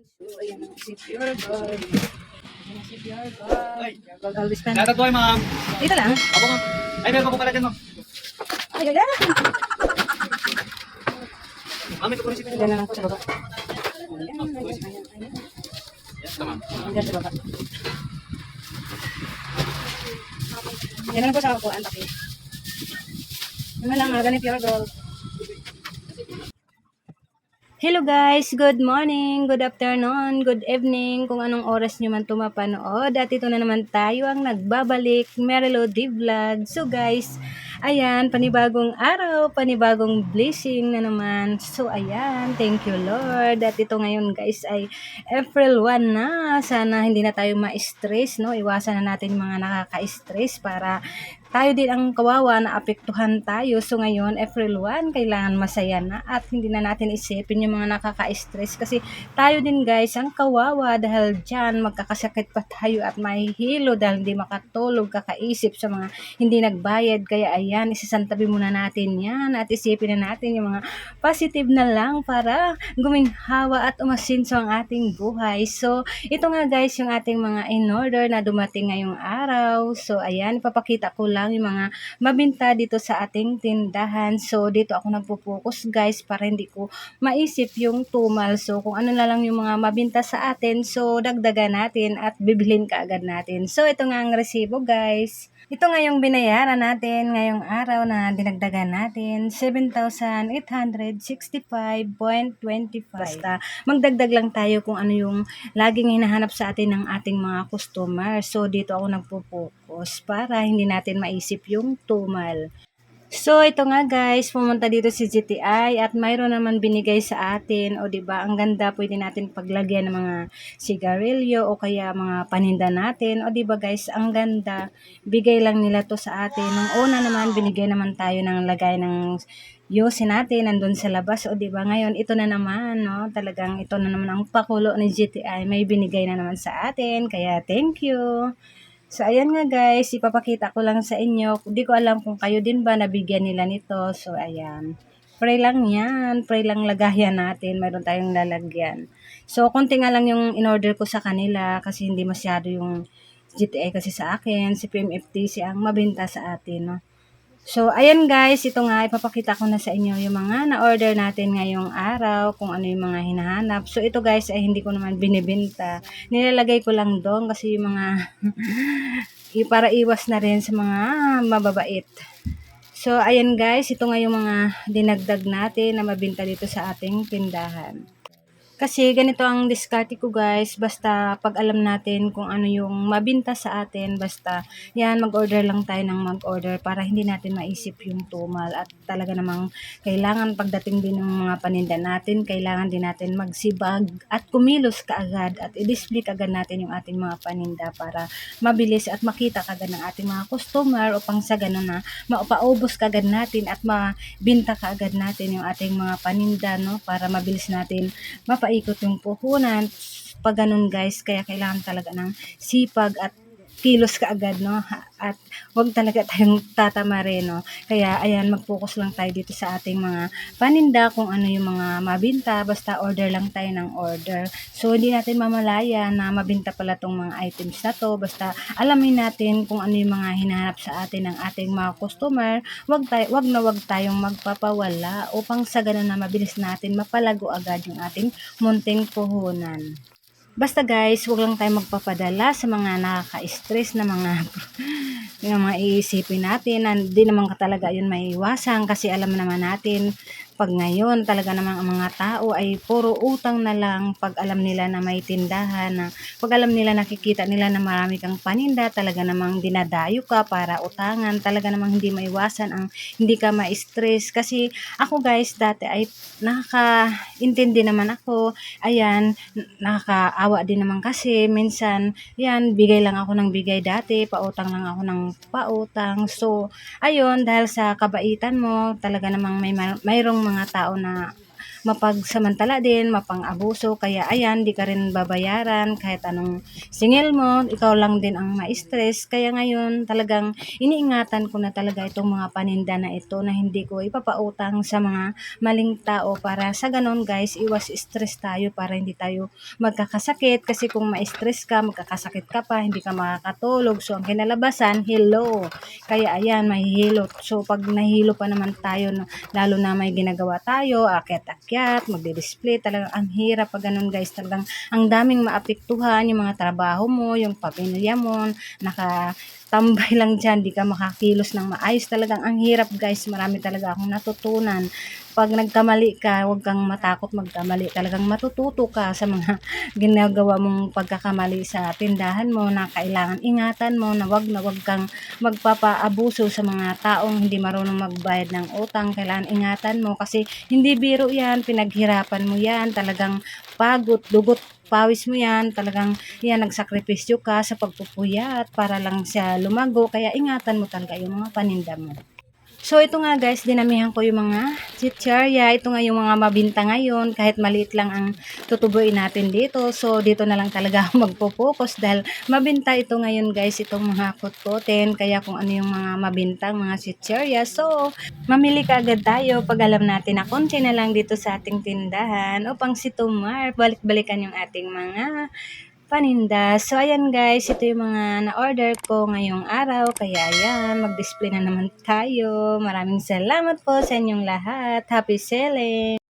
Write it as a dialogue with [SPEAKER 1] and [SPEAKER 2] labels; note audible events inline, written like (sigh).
[SPEAKER 1] So, ayan ang Pure Gold. Ayan ang.
[SPEAKER 2] Ay.
[SPEAKER 1] Pure Gold always pen.
[SPEAKER 2] Natatuwa ma'am.
[SPEAKER 1] Dito lang.
[SPEAKER 2] Apo ma'am. Ay, meron ka po pala dyan ma'am.
[SPEAKER 1] Ay, ay, ay.
[SPEAKER 2] Ma'am, ito po rin si
[SPEAKER 1] Ayan lang po sa baba. Ayan, ayan, ayan, ayan.
[SPEAKER 2] Yes, ma'am.
[SPEAKER 1] Ayan sa baba. Yan lang po sa upuan, taki. Yan na lang, ah, ganit Pure Gold. Hello guys, good morning, good afternoon, good evening, kung anong oras nyo man tumapanood. At ito na naman tayo ang nagbabalik, Merilo D Vlog. So guys, ayan, panibagong araw, panibagong blessing na naman. So ayan, thank you Lord. At ito ngayon guys ay April 1 na. Sana hindi na tayo ma-stress, no? Iwasan na natin mga nakaka-stress para tayo din ang kawawa na apektuhan tayo. So ngayon, April 1, kailangan masaya na at hindi na natin isipin yung mga nakaka-stress kasi tayo din guys ang kawawa dahil dyan magkakasakit pa tayo at mahihilo dahil hindi makatulog, kakaisip sa mga hindi nagbayad. Kaya ayan, isisantabi muna natin yan at isipin na natin yung mga positive na lang para guminhawa at umasinso ang ating buhay. So, ito nga guys yung ating mga in order na dumating ngayong araw. So, ayan, ipapakita ko lang yung mga mabinta dito sa ating tindahan. So, dito ako nagpo-focus guys para hindi ko maisip yung tumal. So, kung ano na lang yung mga mabinta sa atin, so dagdagan natin at bibilhin ka agad natin. So, ito nga ang resibo guys. Ito nga yung binayaran natin ngayong araw na dinagdagan natin, 7,865.25. Basta magdagdag lang tayo kung ano yung laging hinahanap sa atin ng ating mga customer. So, dito ako nagpo-focus para hindi natin maisip yung tumal. So, ito nga guys, pumunta dito si GTI at mayroon naman binigay sa atin. O, di ba ang ganda, pwede natin paglagyan ng mga sigarilyo o kaya mga paninda natin. O, di ba guys, ang ganda. Bigay lang nila to sa atin. Nung una naman, binigay naman tayo ng lagay ng yosin natin nandun sa labas. O, di ba ngayon, ito na naman, no? Talagang ito na naman ang pakulo ni GTI. May binigay na naman sa atin. Kaya, thank you. So, ayan nga guys, ipapakita ko lang sa inyo. Hindi ko alam kung kayo din ba nabigyan nila nito. So, ayan. Pray lang yan. Pray lang lagayan natin. Mayroon tayong lalagyan. So, konti nga lang yung in-order ko sa kanila kasi hindi masyado yung GTA kasi sa akin. Si PMFTC ang mabenta sa atin, no? So, ayan guys, ito nga, ipapakita ko na sa inyo yung mga na-order natin ngayong araw, kung ano yung mga hinahanap. So, ito guys ay hindi ko naman binibenta. Nilalagay ko lang doon kasi yung mga, (laughs) para iwas na rin sa mga mababait. So, ayan guys, ito nga yung mga dinagdag natin na mabinta dito sa ating tindahan. Kasi ganito ang diskarte ko guys, basta pag alam natin kung ano yung mabinta sa atin, basta yan mag-order lang tayo ng mag-order para hindi natin maisip yung tumal. At talaga namang kailangan pagdating din ng mga paninda natin, kailangan din natin magsibag at kumilos kaagad at i-display kaagad natin yung ating mga paninda para mabilis at makita kaagad ng ating mga customer upang sa ganun na maupaubos kaagad natin at mabinta kaagad natin yung ating mga paninda no? Para mabilis natin mapaikot yung puhunan. Pag ganun guys kaya kailangan talaga ng sipag at kilos kaagad no? Ha- at wag talaga tayong tatamare no? Kaya ayan mag-focus lang tayo dito sa ating mga paninda kung ano yung mga mabinta. Basta order lang tayo ng order. So hindi natin mamalaya na mabinta pala tong mga items na to. Basta alamin natin kung ano yung mga hinahanap sa atin ng ating mga customer. Wag tayo wag na wag tayong magpapawala upang sa ganun na mabilis natin mapalago agad yung ating munting puhunan Basta guys, huwag lang tayo magpapadala sa mga nakaka-stress na mga (laughs) yung mga iisipin natin. Hindi naman ka talaga yun maiiwasan kasi alam naman natin pag ngayon talaga namang ang mga tao ay puro utang na lang. Pag alam nila na may tindahan na pag alam nila nakikita nila na marami kang paninda talaga namang dinadayo ka para utangan. Talaga namang hindi maiwasan ang hindi ka ma-stress. Kasi ako guys dati ay nakaka-intindi naman ako. Ayan nakakaawa din naman kasi minsan yan bigay lang ako ng bigay dati pautang lang ako ng pautang. So ayun dahil sa kabaitan mo talaga namang may mayroong mga tao na mapagsamantala din, mapang-abuso. Kaya ayan, di ka rin babayaran kahit anong singil mo, ikaw lang din ang ma-stress. Kaya ngayon talagang iniingatan ko na talaga itong mga paninda na ito na hindi ko ipapautang sa mga maling tao para sa ganon guys, iwas stress tayo para hindi tayo magkakasakit kasi kung ma-stress ka, magkakasakit ka pa, hindi ka makakatulog. So ang kinalabasan, hello. Kaya ayan, mahihilo. So pag nahihilo pa naman tayo, lalo na may ginagawa tayo, akyat-akyat, magdi-display, talagang ang hirap pag ganun guys, talagang ang daming maapektuhan, yung mga trabaho mo, yung pamilya mo, naka tambay lang dyan, di ka makakilos ng maayos. Talagang ang hirap guys, marami talaga akong natutunan. Pag nagkamali ka, huwag kang matakot magkamali. Talagang matututo ka sa mga (laughs) ginagawa mong pagkakamali sa tindahan mo na kailangan ingatan mo na wag na wag kang magpapaabuso sa mga taong hindi marunong magbayad ng utang. Kailangan ingatan mo kasi hindi biro yan, pinaghirapan mo yan, talagang pagod, dugot, pawis mo yan, talagang yan, nagsakripisyo ka sa pagpupuyat para lang siya lumago. Kaya ingatan mo talaga yung mga paninda mo. So ito nga guys, dinamihan ko yung mga chichirya. Ito nga yung mga mabinta ngayon. Kahit maliit lang ang tutubuin natin dito. So dito na lang talaga (laughs) magpo-focus dahil mabinta ito ngayon guys. Itong mga kutkutin. Kaya kung ano yung mga mabintang mga chichirya. So mamili ka agad tayo pag alam natin na konti na lang dito sa ating tindahan. Upang si Tumar, balik-balikan yung ating mga paninda. So, ayan guys, ito yung mga na-order ko ngayong araw. Kaya ayan, mag-display na naman tayo. Maraming salamat po sa inyong lahat. Happy selling!